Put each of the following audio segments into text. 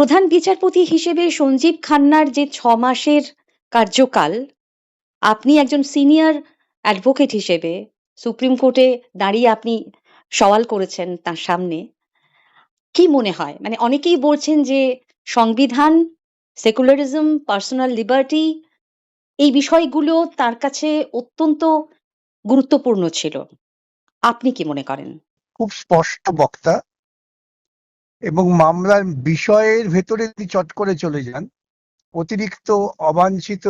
প্রধান বিচারপতি হিসেবে সঞ্জীব খান্নার যে ছ মাসের কার্যকাল, আপনি একজন সিনিয়র অ্যাডভোকেট হিসেবে সুপ্রিম কোর্টে দাঁড়িয়ে আপনি সওয়াল করেছেন তার সামনে। কি মনে হয়? মানে অনেকেই বলছেন যে সংবিধান সেকুলারিজম পার্সোনাল লিবার্টি এই বিষয়গুলো তার কাছে অত্যন্ত গুরুত্বপূর্ণ ছিল। আপনি কি মনে করেন? খুব স্পষ্ট বক্তা এবং মামলার বিষয়ের ভেতরে তিনি চট করে চলে যান। অতিরিক্ত অবাঞ্ছিত,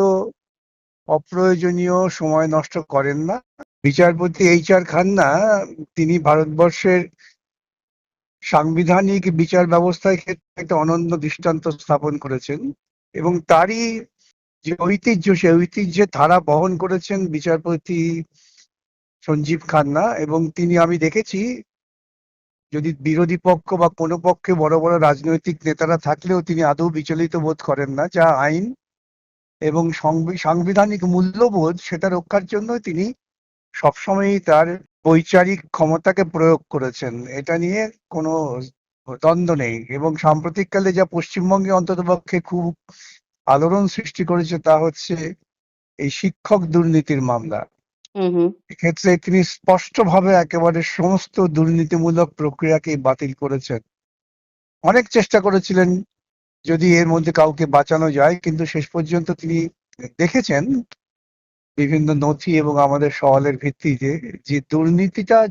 অপ্রয়োজনীয় সময় নষ্ট করেন না। বিচারপতি এইচ আর খান্না, তিনি ভারতবর্ষের সাংবিধানিক বিচার ব্যবস্থার ক্ষেত্রে একটা অনন্য দৃষ্টান্ত স্থাপন করেছেন এবং তারই যে ঐতিহ্য সে ঐতিহ্যের ধারা বহন করেছেন বিচারপতি সঞ্জীব খান্না এবং তিনি আমি দেখেছি যদি বিরোধী পক্ষ বা কোনো পক্ষে বড় বড় রাজনৈতিক নেতারা থাকলেও তিনি আদৌ বিচলিত বোধ করেন না, যা আইন এবং সাংবিধানিক মূল্যবোধ সেটা রক্ষার জন্য তিনি সবসময়ই তার বৈচারিক ক্ষমতাকে প্রয়োগ করেছেন। এটা নিয়ে কোনো দ্বন্দ্ব নেই এবং সাম্প্রতিককালে যা পশ্চিমবঙ্গে অন্ততপক্ষে খুব আলোড়ন সৃষ্টি করেছে তা হচ্ছে এই শিক্ষক দুর্নীতির মামলা। এক্ষেত্রে তিনি স্পষ্টভাবে একেবারে সমস্ত দুর্নীতিমূলক প্রক্রিয়াকে বাতিল করেছেন। অনেক চেষ্টা করেছিলেন যদি এর মধ্যে কাউকে বাঁচানো যায়, কিন্তু শেষ পর্যন্ত তিনি দেখেছেন বিভিন্ন নথি এবং আমাদের সওয়ালের ভিত্তিতে যে দুর্নীতিটা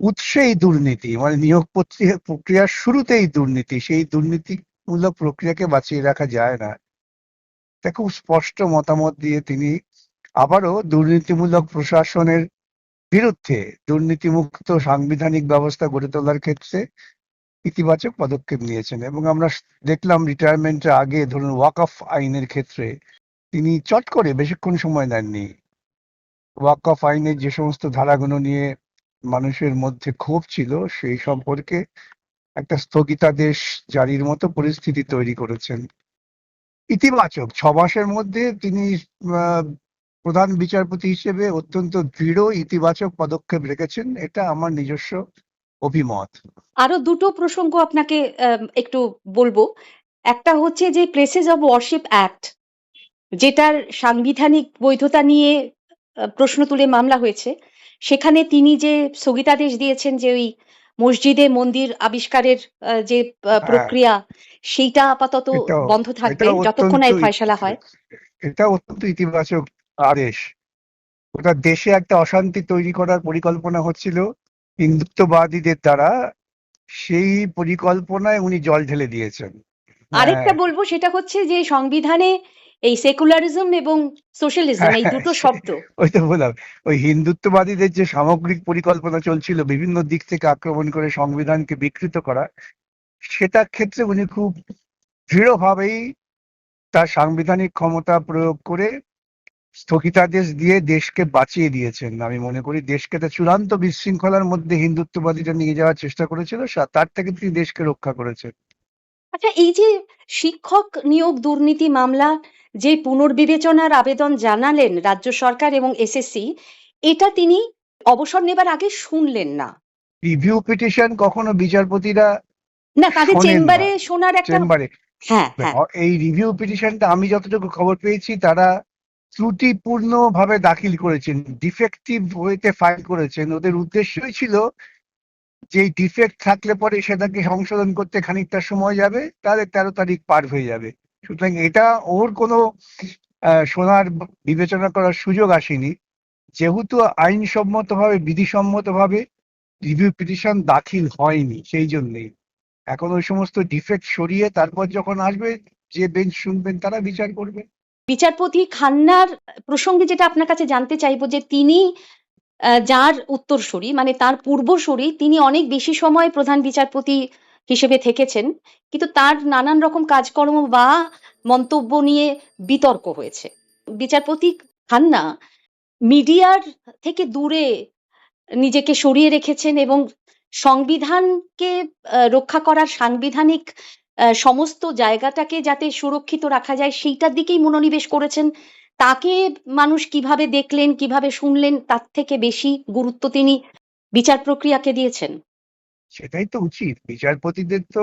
উৎসেই দুর্নীতি মানে নিয়োগ প্রক্রিয়া- প্রক্রিয়ার শুরুতেই দুর্নীতি, সেই দুর্নীতিমূলক প্রক্রিয়াকে বাঁচিয়ে রাখা যায় না। খুব স্পষ্ট মতামত দিয়ে তিনি আবারও দুর্নীতিমূলক প্রশাসনের বিরুদ্ধে দুর্নীতিমুক্ত সাংবিধানিক ব্যবস্থা গড়ে তোলার ক্ষেত্রে ইতিবাচক পদক্ষেপ নিয়েছেন এবং আমরা দেখলাম রিটায়ারমেন্টের আগে ধরুন ওয়াক অফ আইনের ক্ষেত্রে তিনি চট করে বেশিক্ষণ সময় দেননি ওয়াক অফ আইনের যে সমস্ত ধারাগুলো নিয়ে মানুষের মধ্যে ক্ষোভ ছিল সেই সম্পর্কে একটা স্থগিতাদেশ জারির মতো পরিস্থিতি তৈরি করেছেন। ইতিবাচক ছ মাসের মধ্যে তিনি প্রধান বিচারপতি হিসেবে অত্যন্ত দৃঢ় ইতিবাচক পদক্ষেপ রেখেছেন। এটা আমার নিজস্ব অভিমত। আরও দুটো প্রসঙ্গ আপনাকে একটু বলব। একটা হচ্ছে যে প্লেসেস অফ ওয়ারশিপ অ্যাক্ট যেটার সাংবিধানিক বৈধতা নিয়ে প্রশ্ন তুলে মামলা হয়েছে। সেখানে তিনি যে স্থগিতাদেশ দিয়েছেন যে ওই মসজিদে মন্দির আবিষ্কারের যে প্রক্রিয়া সেইটা আপাতত বন্ধ থাকবে যতক্ষণ এই ফয়সালা হয়। এটা অত্যন্ত ইতিবাচক আদেশ। ওটা দেশে একটা অশান্তি তৈরি করার পরিকল্পনা হচ্ছিল। হিন্দুত্ববাদীদের দ্বারা সেই পরিকল্পনায় উনি জল ঢেলে দিয়েছেন। আরেকটা হ্যাঁ, বলব সেটা হচ্ছে যে সংবিধানে এই সেকুলারিজম এবং সোশ্যালিজম এই দুটো হ্যাঁ, শব্দ। ওই তো বললাম ওই হিন্দুত্ববাদীদের যে সামগ্রিক পরিকল্পনা চলছিল বিভিন্ন দিক থেকে আক্রমণ করে সংবিধানকে বিকৃত করা সেটার ক্ষেত্রে উনি খুব দৃঢ়ভাবেই তার সাংবিধানিক ক্ষমতা প্রয়োগ করে স্থগিতাদেশ দিয়ে দেশকে বাঁচিয়ে দিয়েছেন। আমি মনে করি দেশকে একটা চূড়ান্ত বিশৃঙ্খলার মধ্যে হিন্দুত্ববাদীরা নিয়ে যাওয়ার চেষ্টা করেছিল তার থেকে তিনি দেশকে রক্ষা করেছেন। আচ্ছা এই যে শিক্ষক নিয়োগ দুর্নীতি মামলা যে পুনর্বিবেচনার আবেদন জানালেন রাজ্য সরকার এবং এসএসসি এটা তিনি অবসর নেবার আগে শুনলেন না? রিভিউ পিটিশন কখনো বিচারপতিরা না তাদের চেম্বারে শোনার একটা চেম্বারে। হ্যাঁ হ্যাঁ। এই রিভিউ পিটিশনটা আমি যতটুকু খবর পেয়েছি তারা ত্রুটিপূর্ণ ভাবে দাখিল করেছেন ডিফেক্টিভ ওয়েতে ফাইল করেছেন। ওদের উদ্দেশ্যই ছিল যে ডিফেক্ট থাকলে পরে সেটাকে সংশোধন করতে খানিকটা সময় যাবে, তাহলে তেরো তারিখ পার হয়ে যাবে। সুতরাং এটা ওর কোনো শোনার বিবেচনা করার সুযোগ আসেনি। যেহেতু আইনসম্মতভাবে, বিধিসম্মতভাবে রিভিউ পিটিশন দাখিল হয়নি সেই জন্যেই এখন ওই সমস্ত ডিফেক্ট সরিয়ে তারপর যখন আসবে, যে বেঞ্চ শুনবেন, তারা বিচার করবে। বিচারপতি খান্নার প্রসঙ্গে যেটা আপনার কাছে জানতে চাইব যে তিনি যার উত্তরসূরি মানে তার পূর্বসূরি, তিনি অনেক বেশি সময় প্রধান বিচারপতি হিসেবে থেকেছেন, কিন্তু তার নানান রকম কাজকর্ম বা মন্তব্য নিয়ে বিতর্ক হয়েছে। বিচারপতি খান্না মিডিয়ার থেকে দূরে নিজেকে সরিয়ে রেখেছেন এবং সংবিধানকে রক্ষা করার সাংবিধানিক সমস্ত জায়গাটাকে যাতে সুরক্ষিত রাখা যায়, সেইটার দিকেই মনোনিবেশ করেছেন। তাকে মানুষ কীভাবে দেখলেন, কীভাবে শুনলেন, তার থেকে বেশি গুরুত্ব তিনি বিচার প্রক্রিয়াকে দিয়েছেন। সেটাই তো উচিত। বিচারপতিদের তো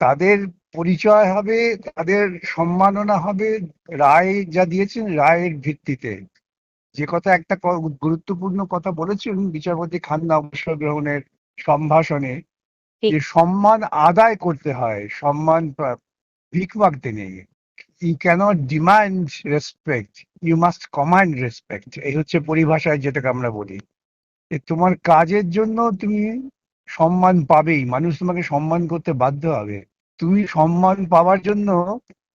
তাদের পরিচয় হবে, তাদের সম্মাননা হবে, রায় যা দিয়েছেন, রায়ের ভিত্তিতে। যে কথা একটা গুরুত্বপূর্ণ কথা বলেছেন বিচারপতি খান্না অবসর গ্রহণের সম্ভাষণে। যে সম্মান আদায় করতে হয়, সম্মান ভিক মাগতে নেই you cannot demand respect you must command respect এই হচ্ছে পরিভাষায় যেটাকে আমরা বলি। যে তোমার কাজের জন্য তুমি সম্মান পাবেই, মানুষ তোমাকে সম্মান করতে বাধ্য হবে। তুমি সম্মান পাওয়ার জন্য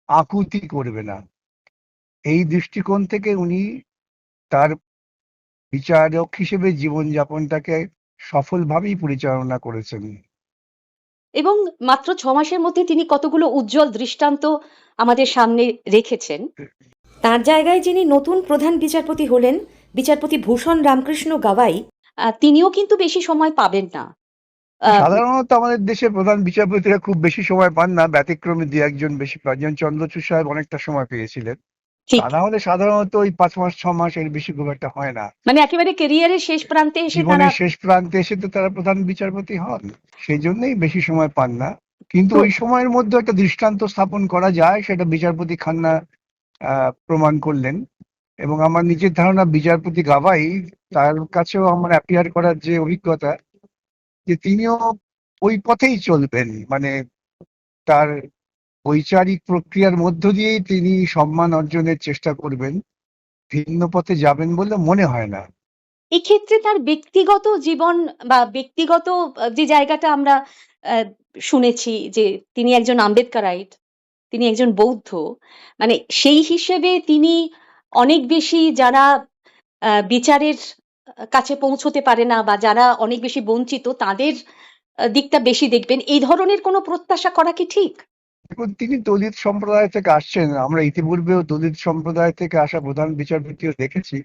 আকুতি করবে না। এই দৃষ্টিকোণ থেকে উনি তার বিচারক হিসেবে জীবনযাপনটাকে সফলভাবেই পরিচালনা করেছেন। এবং মাত্র ছ মাসের মধ্যে তিনি কতগুলো উজ্জ্বল দৃষ্টান্ত আমাদের সামনে রেখেছেন। তার জায়গায় যিনি নতুন প্রধান বিচারপতি হলেন বিচারপতি ভূষণ রামকৃষ্ণ গাওয়াই আহ, তিনিও কিন্তু বেশি সময় পাবেন না। আহ, সাধারণত আমাদের দেশের প্রধান বিচারপতিরা খুব বেশি সময় পান না ব্যতিক্রমে দু একজন বেশি পান। যেমন চন্দ্রচূড় সাহেব অনেকটা সময় পেয়েছিলেন। তা না হলে সাধারণত ওই পাঁচ মাস ছ মাস এর বেশি খুব একটা হয় না। মানে একেবারে কেরিয়ারের শেষ প্রান্তে এসে তারা জীবনের শেষ প্রান্তে এসে তো তারা প্রধান বিচারপতি হন। সেই জন্যই বেশি সময় পান না। কিন্তু ওই সময়ের মধ্যে একটা দৃষ্টান্ত স্থাপন করা যায় সেটা বিচারপতি খান্না প্রমাণ করলেন। এবং আমার নিজের ধারণা বিচারপতি গাভাই তার কাছেও আমার অ্যাপিয়ার করার যে অভিজ্ঞতা যে তিনিও ওই পথেই চলবেন। মানে তার বৈচারিক প্রক্রিয়ার মধ্য দিয়েই তিনি সম্মান অর্জনের চেষ্টা করবেন। ভিন্ন পথে যাবেন বলে মনে হয় না। এক্ষেত্রে তার ব্যক্তিগত জীবন বা ব্যক্তিগত, যে জায়গাটা আমরা শুনেছি যে তিনি একজন আম্বেদকারাইট, তিনি একজন বৌদ্ধ মানে সেই হিসেবে তিনি অনেক বেশি যারা বিচারের কাছে পৌঁছতে পারে না বা যারা অনেক বেশি বঞ্চিত, তাদের দিকটা বেশি দেখবেন। এই ধরনের কোনো প্রত্যাশা করা কি ঠিক? দেখুন তিনি দলিত সম্প্রদায় থেকে আসছেন আমরা ইতিপূর্বেও দলিত সম্প্রদায় থেকে আসা প্রধান বিচারপতিও দেখেছি।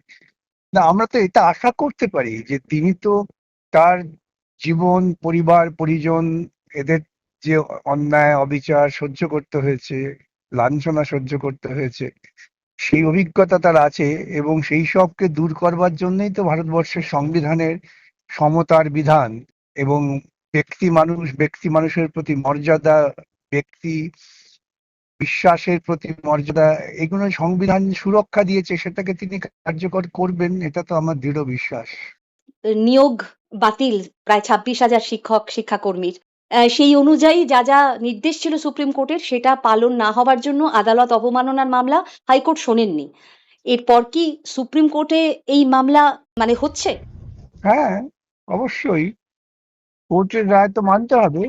না, আমরা তো এটা আশা করতে পারি যে তিনি তো তার জীবন, পরিবার, পরিজন, এদের যে অন্যায়, অবিচার সহ্য করতে হয়েছে, লাঞ্ছনা সহ্য করতে হয়েছে, সেই অভিজ্ঞতা তার আছে এবং সেই সবকে দূর করবার জন্যই তো ভারতবর্ষের সংবিধানের সমতার বিধান এবং ব্যক্তি মানুষ, ব্যক্তি মানুষের প্রতি মর্যাদা ব্যক্তি বিশ্বাসের প্রতি মর্যাদা এগুলো সংবিধান সুরক্ষা দিয়েছে সেটাকে তিনি কার্যকর করবেন এটা তো আমার দৃঢ় বিশ্বাস। নিয়োগ বাতিল প্রায় ছাব্বিশ হাজার শিক্ষক শিক্ষাকর্মীর। সেই অনুযায়ী যা যা নির্দেশ ছিল সুপ্রিম কোর্টের সেটা পালন না হওয়ার জন্য আদালত অবমাননার মামলা হাইকোর্ট শোনেননি। এরপর কি সুপ্রিম কোর্টে এই মামলা মানে হচ্ছে? হ্যাঁ অবশ্যই। কোর্টের রায় তো মানতে হবে।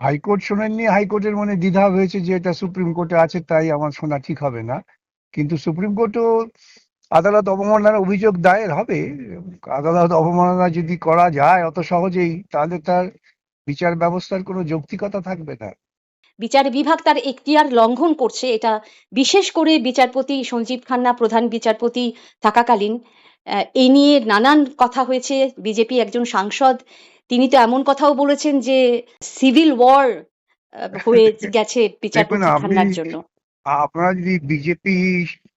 হাইকোর্ট শোনেননি। হাইকোর্টের মনে দ্বিধা হয়েছে যে এটা সুপ্রিম কোর্টে আছে, তাই আমার শোনা ঠিক হবে না। কিন্তু সুপ্রিম কোর্টও আদালত অবমাননার অভিযোগ দায়ের হবে। আদালত অবমাননা যদি করা যায় অত সহজেই, তাহলে তার বিচার ব্যবস্থার কোনো যৌক্তিকতা থাকবে না। বিচার বিভাগ তার এখতিয়ার লঙ্ঘন করছে, এটা বিশেষ করে বিচারপতি সঞ্জীব খান্না, প্রধান বিচারপতি থাকাকালীন। এই নিয়ে নানান কথা হয়েছে। বিজেপি একজন সাংসদ তিনি তো এমন কথাও বলেছেন যে সিভিল ওয়ার হয়ে গেছে বিচারপতি আপনি- খান্নার জন্য আপনারা যদি বিজেপি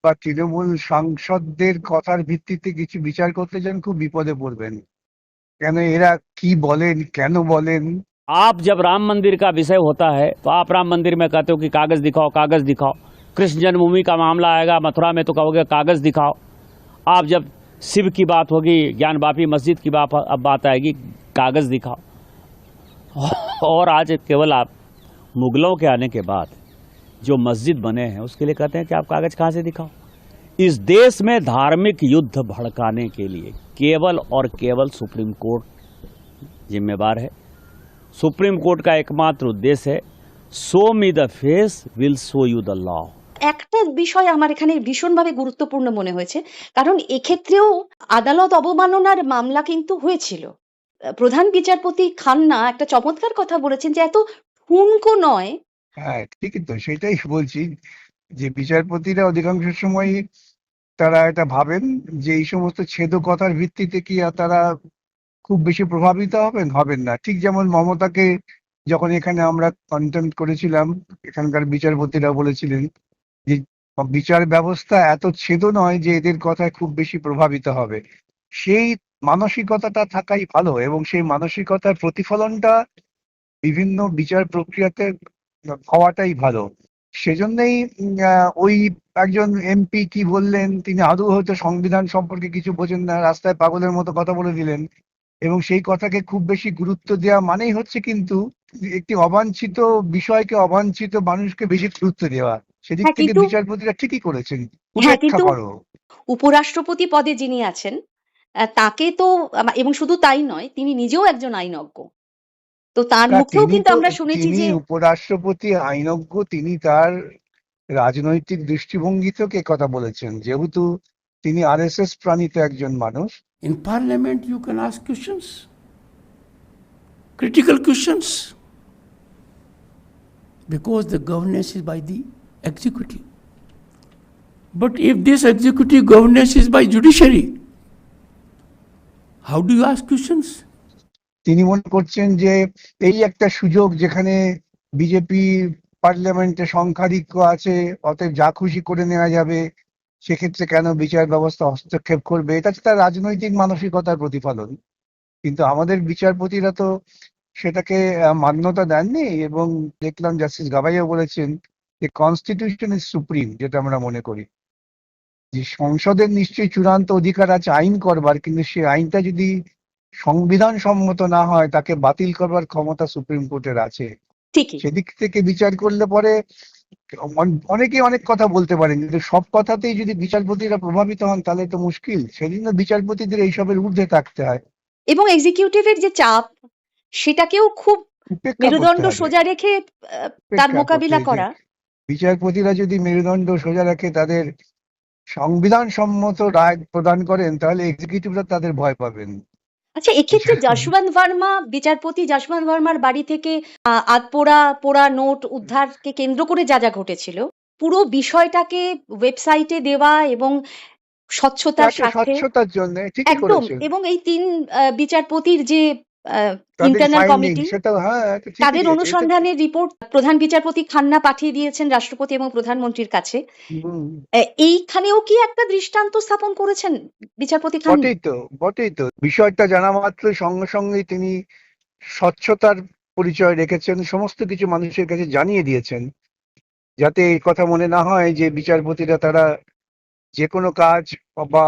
বা তৃণমূল সাংসদদের কথার ভিত্তিতে কিছু বিচার করতে চান খুব বিপদে পড়বেন কেন এরা কি বলেন কেন বলেন आप जब राम मंदिर का विषय होता है तो आप राम मंदिर में कहते हो कि कागज दिखाओ कागज दिखाओ कृष्ण जन्मभूमि का मामला आएगा मथुरा में तो कहोगे कागज दिखाओ आप जब शिव की बात होगी ज्ञान बापी मस्जिद की बात अब बात आएगी कागज दिखाओ और आज केवल आप मुगलों के आने के बाद जो मस्जिद बने हैं उसके लिए कहते हैं कि आप कागज कहाँ से दिखाओ इस देश में धार्मिक युद्ध भड़काने के लिए केवल और केवल सुप्रीम कोर्ट जिम्मेवार है सुप्रीम कोर्ट का एकमात्र उद्देश्य है show me the face will show you the law একটা বিষয় আমার এখানে ভীষণভাবে গুরুত্বপূর্ণ মনে হয়েছে কারণ এক্ষেত্রেও আদালত অবমাননার মামলা কিন্তু হয়েছিল আহ, প্রধান বিচারপতি খান্না একটা চমৎকার কথা বলেছেন যে এত ঠুনকো নয়। হ্যাঁ ঠিকই তো, সেটাই বলছি যে বিচারপতিরা অধিকাংশ সময় তারা এটা ভাবেন যে এই সমস্ত ছেদকতার ভিত্তিতে কি আর তারা খুব বেশি প্রভাবিত হবেন? হবেন না। ঠিক যেমন মমতাকে যখন এখানে আমরা কন্টেম্প করেছিলাম, এখানকার বিচারপতিরা বলেছিলেন যে বিচার ব্যবস্থা এত ছেদ নয় যে এদের কথায় খুব বেশি প্রভাবিত হবে। সেই মানসিকতাটা থাকাই ভালো এবং সেই মানসিকতার প্রতিফলনটা বিভিন্ন বিচার প্রক্রিয়াতে হওয়াটাই ভালো। সেজন্যই ওই একজন এমপি কি বললেন তিনি আদৌ হয়তো সংবিধান সম্পর্কে কিছু বোঝেন না রাস্তায় পাগলের মতো কথা বলে দিলেন এবং সেই কথাকে খুব বেশি গুরুত্ব দেওয়া মানেই হচ্ছে কিন্তু একটি অবাঞ্ছিত বিষয়কে অবাঞ্ছিত মানুষকে বেশি গুরুত্ব দেওয়া। সেদিক হ্যাঁ, থেকে বিচারপতিরা ঠিকই করেছেন। হ্যাঁ, উপেক্ষা করো উপরাষ্ট্রপতি পদে যিনি আছেন তাকে তো এবং শুধু তাই নয় তিনি নিজেও একজন আইনজ্ঞ। তো তার মুখেও কিন্তু আমরা শুনেছি যে উপরাষ্ট্রপতি আইনজ্ঞ তিনি তার রাজনৈতিক দৃষ্টিভঙ্গি থেকে কথা বলেছেন। যেহেতু তিনি আরএসএস প্রাণিত একজন মানুষ। In parliament you can ask questions critical questions because the governance is by the executive but if this executive governance is by judiciary how do you ask questions? তিনি মনে করছেন যে এই একটা সুযোগ যেখানে বিজেপি পার্লামেন্টে সংখ্যাধিক্য আছে, অতএব যা খুশি করে নেওয়া যাবে, সেক্ষেত্রে কেন বিচার ব্যবস্থা হস্তক্ষেপ করবে? এটা তার রাজনৈতিক মানসিকতার প্রতিফলন। কিন্তু আমাদের বিচারপতিরা তো সেটাকে মান্যতা দেননি এবং দেখলাম জাস্টিস গাভাইয়া বলেছেন যে কনস্টিটিউশন ইজ সুপ্রিম যেটা আমরা মনে করি। যে সংসদের নিশ্চয়ই চূড়ান্ত অধিকার আছে আইন করবার কিন্তু সেই আইনটা যদি সংবিধান সম্মত না হয় তাকে বাতিল করবার ক্ষমতা সুপ্রিম কোর্টের আছে। সেদিক থেকে বিচার করলে পরে অনেকে অনেক কথা বলতে পারেন কিন্তু সব কথাতেই যদি বিচারপতিরা প্রভাবিত হন তাহলে তো মুশকিল। সেজন্য বিচারপতিদের এইসবের ঊর্ধ্বে থাকতে হয়। এবং এক্সিকিউটিভের যে চাপ সেটাকেও খুব মেরুদণ্ড সোজা রেখে তার মোকাবিলা করা। বিচারপতিরা যদি মেরুদণ্ড সোজা রাখে তাদের সংবিধান সম্মত রায় প্রদান করেন তাহলে এক্সিকিউটিভরা তাদের ভয় পাবেন। আচ্ছা এক্ষেত্রে যশবন্ত ভার্মা বিচারপতি যশবন্ত ভার্মার বাড়ি থেকে আহ, আধপোড়া পোড়া নোট উদ্ধারকে কেন্দ্র করে যা যা ঘটেছিল পুরো বিষয়টাকে ওয়েবসাইটে দেওয়া এবং স্বচ্ছতার স্বার্থে স্বচ্ছতার জন্য ঠিকই একদম এবং এই তিন বিচারপতির যে ইন্টারনাল কমিটি সেটা হ্যাঁ তাদের অনুসন্ধানের রিপোর্ট প্রধান বিচারপতি খান্না পাঠিয়ে দিয়েছেন রাষ্ট্রপতি এবং প্রধানমন্ত্রীর কাছে। এইখানেও কি একটা দৃষ্টান্ত স্থাপন করেছেন বিচারপতি খান্না? বটেই তো বটেই তো। বিষয়টা জানা মাত্র সঙ্গে সঙ্গেই তিনি স্বচ্ছতার পরিচয় রেখেছেন সমস্ত কিছু মানুষের কাছে জানিয়ে দিয়েছেন। যাতে এই কথা মনে না হয় যে বিচারপতিরা তারা যে কোনো কাজ বা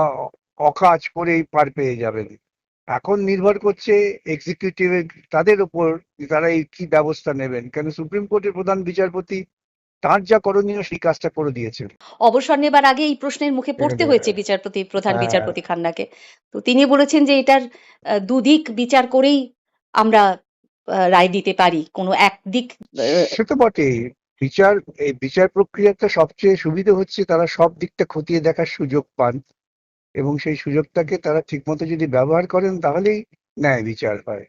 অকাজ করেই পার পেয়ে যাবেন। এখন নির্ভর করছে এক্সিকিউটিভের তাদের উপর তারা এই কি ব্যবস্থা নেবেন। কেন সুপ্রিম কোর্টের প্রধান বিচারপতি তার যা করণীয় সেই কাজটা করে দিয়েছেন। অবসর নেবার আগে এই প্রশ্নের মুখে পড়তে হয়েছে বিচারপতি প্রধান হ্যাঁ। বিচারপতি খান্নাকে। তো তিনি বলেছেন যে এটার দুদিক বিচার করেই আমরা রায় দিতে পারি। কোনো একদিক সে তো বটেই বিচার এই বিচার প্রক্রিয়াটা সবচেয়ে সুবিধা হচ্ছে তারা সব দিকটা খতিয়ে দেখার সুযোগ পান। এবং সেই সুযোগটাকে তারা ঠিকমতো যদি ব্যবহার করেন তাহলেই ন্যায় বিচার হয়।